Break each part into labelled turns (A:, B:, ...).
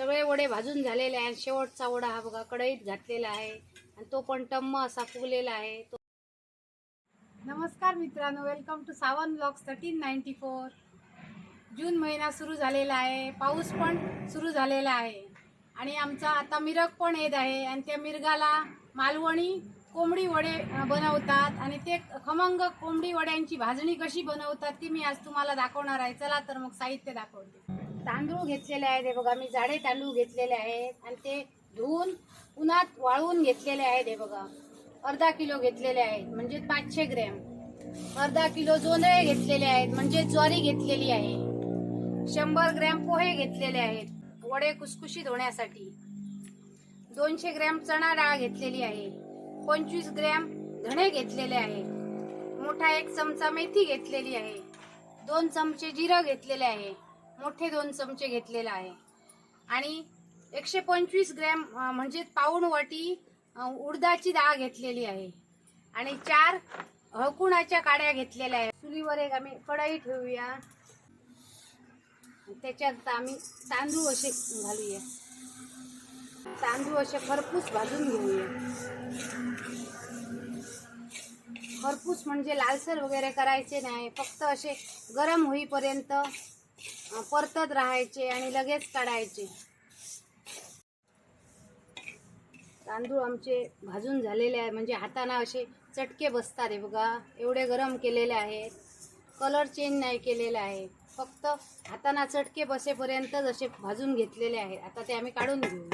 A: सगळे वडे भाजून झालेले आहे शेवटचा वडा हा बघा कढईत घातलेला आहे. आणि तो पण टम्म असा फुगलेला आहे. तो नमस्कार मित्रांनो welcome to Sawan blocks thirteen ninety four जून महिना सुरू झालेला आहे. पाऊस पण सुरू झालेला आहे. आणि आमचा आता मिरग पण येत आहे. आणि त्या मिरगाला मालवणी कोंबडी वडे बनवतात. आणि ते खमंग कोंबडी वड्यांची भाजणी कशी बनवतात ती मी आज तुम्हाला दाखवणार आहे. चला तर मग साहित्य दाखवते. तांदूळ घेतलेले आहेत. हे बघा मी जाडे तांदूळ घेतलेले आहेत आणि ते धुवून उन्हात वाळवून घेतलेले आहेत. हे बघा अर्धा किलो घेतलेले आहेत म्हणजे पाचशे ग्रॅम. अर्धा किलो जोंधळे घेतलेले आहेत म्हणजे ज्वारी घेतलेली आहे. शंभर ग्रॅम पोहे घेतलेले आहेत वडे कुसकुशीत होण्यासाठी. दोनशे ग्रॅम चणा डाळ घेतलेली आहे. पंचवीस ग्रॅम धणे घेतलेले आहेत. मोठा एक चमचा मेथी घेतलेली आहे. दोन चमचे जिरं घेतलेले आहे. मोठे दोन चमचे घेतलेले आहे. आणि एकशे पंचवीस ग्रॅम म्हणजे पाऊण वाटी उडदाची डाळ घेतलेली आहे. आणि चार हळकुणाच्या काड्या घेतलेल्या आहेत. चुलीवर एक आम्ही कढई ठेवूया. त्याच्यात आम्ही तांदूळ असे घालूया. तांदूळ असे खरपूस भाजून घेऊया. खरपूस म्हणजे लालसर वगैरे करायचे नाही. फक्त असे गरम होईपर्यंत परतत राहायचे आणि लगेच काढायचे. तांदूळ आमचे भाजून झालेले आहे. म्हणजे हाताना असे चटके बसतात हे बघा. एवढे गरम केलेले आहेत. कलर चेंज नाही केलेले आहे. फक्त हाताना चटके बसेपर्यंतच असे भाजून घेतलेले आहेत. आता ते आम्ही काढून घेऊ.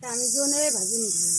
A: आता आम्ही जोंधळे भाजून घेऊ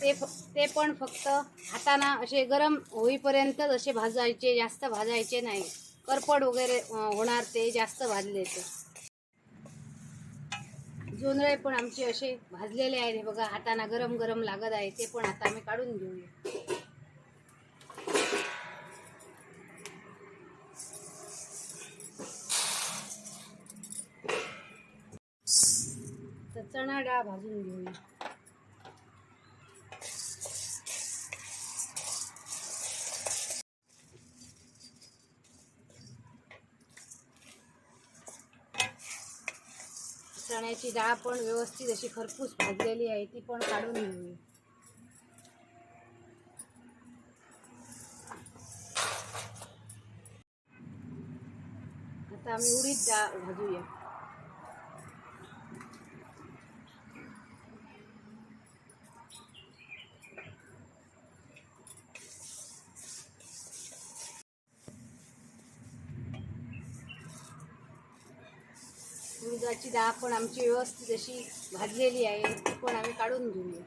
A: ते ते पण फक्त हाताना असे गरम होईपर्यंतच असे भाजायचे जास्त भाजायचे नाही. करपड वगैरे होणार ते जास्त भाजले ते. जोंधळे पण आमचे असे भाजलेले आहेत हे बघा हाताना गरम गरम लागत आहे ते पण आता आम्ही काढून घेऊया तर चणा डाळ भाजून घेऊया. चण्याची डाळ पण व्यवस्थित अशी खरपूस भाजलेली आहे ती पण काढून घेऊया. आता आम्ही उडीद डाळ भाजूया. उडदाची डाळ पण आमची व्यवस्थित अशी भाजलेली आहे ती पण आम्ही काढून घेऊया.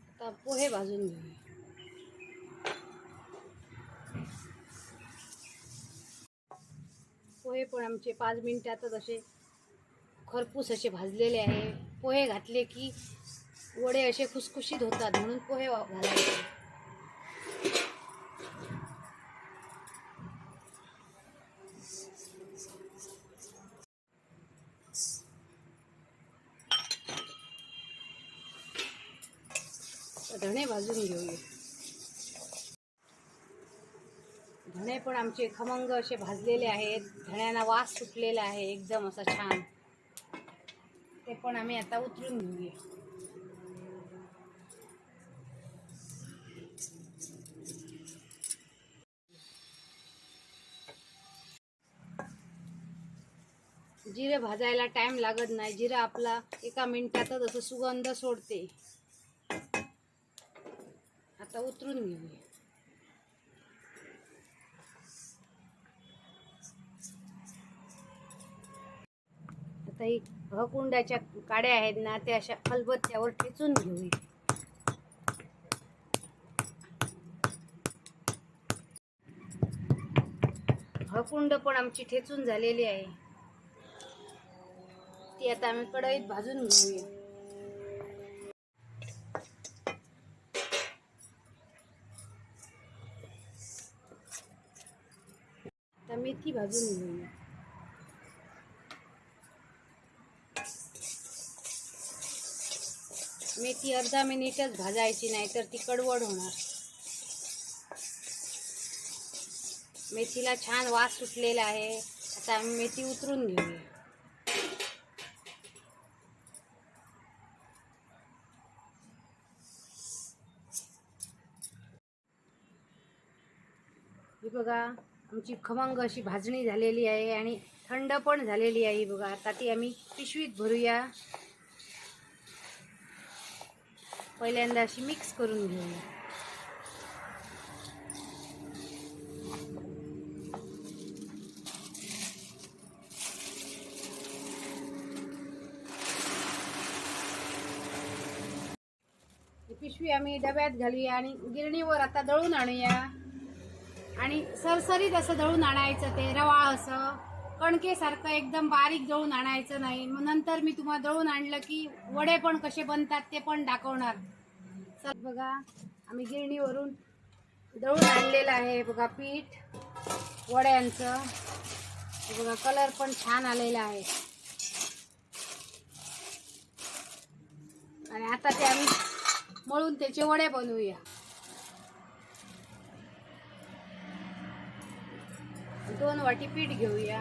A: आता पोहे भाजून घेऊया. पोहे पण आमचे पाच मिनिटातच असे खरपूस असे भाजलेले आहे. पोहे घातले की वडे असे खुसखुशीत होतात म्हणून पोहे वा- घालायचे धणे भाजून घेऊया. धणे पण आमचे खमंग असे भाजलेले आहेत. धण्यांना वास सुटलेला आहे. एकदम असा छान. ते पण आम्ही आता उतरून घेऊया. जिरे भाजायला टाइम लागत नाही. जिरा आपला एका मिनिटातच असं सुगंध सोडते. आता उतरून घेऊया. आता ही हकुंडाच्या काड्या आहेत ना त्या अशा खलबत्त्यावर ठेचून घेऊया. हकुंड पण आमची ठेचून झालेली आहे. ती आता आम्ही कढईत भाजून घेऊया. आता मेथी भाजून घेऊया. मेथी अर्धा मिनिटच भाजायची नाही तर ती कडवड होणार. मेथीला छान वास सुटलेला आहे. आता आम्ही मेथी उतरून घेऊया. ही बघा आमची खमंग अशी भाजणी झालेली आहे आणि थंड पण झालेली आहे बघा. आता ती आम्ही पिशवीत भरूया. पहिल्यांदा अशी मिक्स करून घेऊया. पिशवी आम्ही डब्यात घालूया आणि गिरणीवर आता दळून आणूया. आणि सरसरीत असं दळून आणायचं ते रवा असं कणकेसारखं एकदम बारीक दळून आणायचं नाही. मग नंतर मी तुम्हाला दळून आणलं की वडे पण कसे बनतात ते पण दाखवणार. चल बघा आम्ही गिरणीवरून दळून आणलेलं आहे. बघा पीठ वड्यांचं. बघा कलर पण छान आलेला आहे. आणि आता ते आम्ही मळून त्याचे वडे बनवूया. दोन वाटी पीठ घेऊया.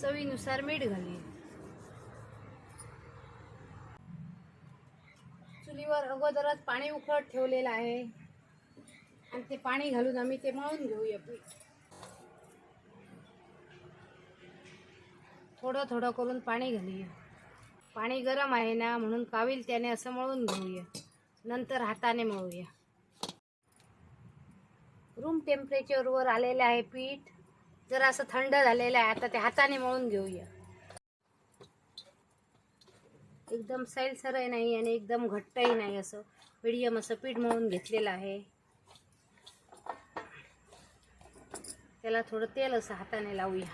A: चवीनुसार मीठ घालूया. चुलीवर अगोदरच पाणी उकळत ठेवलेलं आहे. आणि ते पाणी घालून आम्ही ते मळून घेऊया पीठ. थोडं थोडं करून पाणी घालूया. पाणी गरम आहे ना म्हणून कावील त्याने असं मळून घेऊया. नंतर हाताने मळूया. रूम टेम्परेचरवर आलेलं आहे पीठ. जर असं थंड झालेलं आहे आता ते हाताने मळून घेऊया. एकदम सैलसरही नाही आणि एकदम घट्टही नाही असं. मिडियम असं पीठ मळून घेतलेलं आहे. त्याला थोडं तेल असं हाताने लावूया.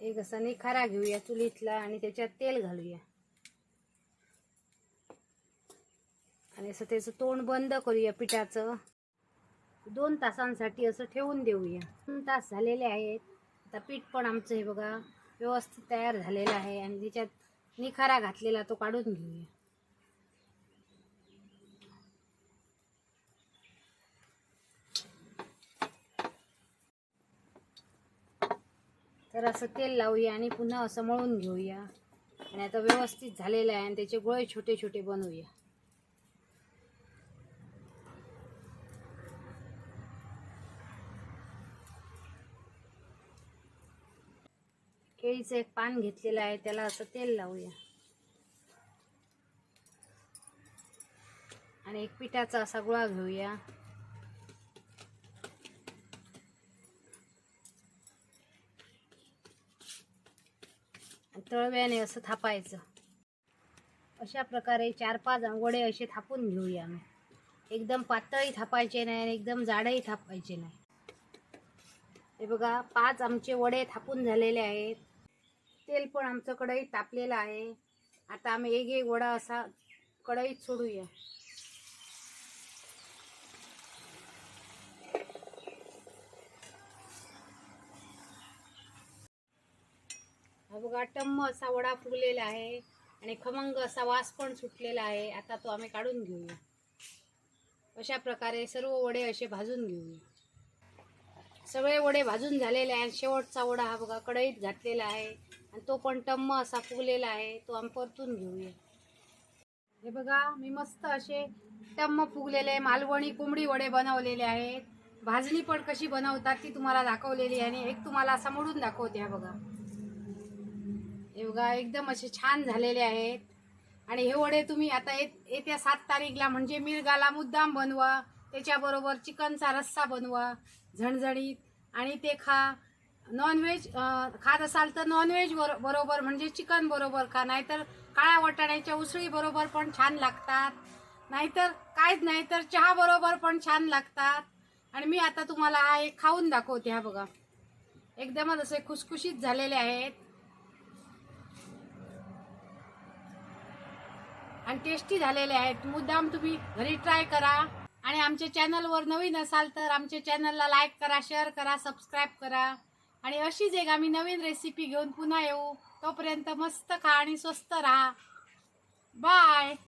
A: एक असा निखारा घेऊया चुलीतला आणि त्याच्यात तेल घालूया. आणि असं त्याचं तोंड बंद करूया पिठाचं. दोन तासांसाठी असं ठेवून देऊया. दोन तास झालेले आहेत. आता पीठ पण आमचं हे बघा व्यवस्थित तयार झालेलं आहे आणि त्याच्यात निखारा घातलेला तो काढून घेऊया. तर असं तेल लावूया आणि पुन्हा असं मळून घेऊया. आणि आता व्यवस्थित झालेलं आहे आणि त्याचे गोळे छोटे छोटे बनवूया. केळीचं एक पान घेतलेलं आहे त्याला असं तेल लावूया. आणि एक पिठाचा असा गोळा घेऊया. तळव्याने असं थापायचं. अशा प्रकारे चार पाच वडे असे थापून घेऊया आम्ही. एकदम पातळही थापायचे नाही आणि एकदम जाडही थापायचे नाही. हे बघा पाच आमचे वडे थापून झालेले आहेत. तेल पण आमचं कढईत तापलेलं आहे. आता आम्ही एक एक वडा असा कढईत सोडूया. हा बघा टम्म असा वडा फुगलेला आहे आणि खमंग असा वास पण सुटलेला आहे. आता तो आम्ही काढून घेऊया. अशा प्रकारे सर्व वडे असे भाजून घेऊया. सगळे वडे भाजून झालेले आहेत. शेवटचा वडा हा बघा कढईत घातलेला आहे. आणि तो पण टम्म असा फुगलेला आहे तो आम्ही परतून घेऊया. हे बघा मी मस्त असे टम्म फुगलेले मालवणी कोंबडी वडे बनवलेले आहेत. भाजणी पण कशी बनवतात ती तुम्हाला दाखवलेली आहे आणि एक तुम्हाला असा मोडून दाखवते हा बघा. हे बघा एकदम असे छान झालेले आहेत. आणि हे वडे तुम्ही आता येत्या सात तारीखला म्हणजे मिरगाला मुद्दाम बनवा त्याच्याबरोबर चिकनचा रस्सा बनवा झणझणीत. आणि ते खा. नॉनव्हेज खात असाल तर नॉनव्हेज बरोबर म्हणजे चिकन बरोबर खा नाहीतर काळ्या वाटाण्याच्या उसळी बरोबर पण छान लागतात. नाहीतर काहीच नाही तर चहा बरोबर पण छान लागतात. आणि मी आता तुम्हाला हा एक खाऊन दाखवते हा बघा. एकदमच असे खुसखुशीत झालेले आहेत. आणि टेस्टी झालेले आहेत. मुद्दाम तुम्ही घरी ट्राय करा. आणि आमच्या चॅनलवर नवीन असाल तर आमच्या चॅनलला लाईक करा शेअर करा सबस्क्राईब करा. आणि अशीच एक आम्ही नवीन रेसिपी घेऊन पुन्हा येऊ. तोपर्यंत मस्त खा आणि स्वस्त राहा. बाय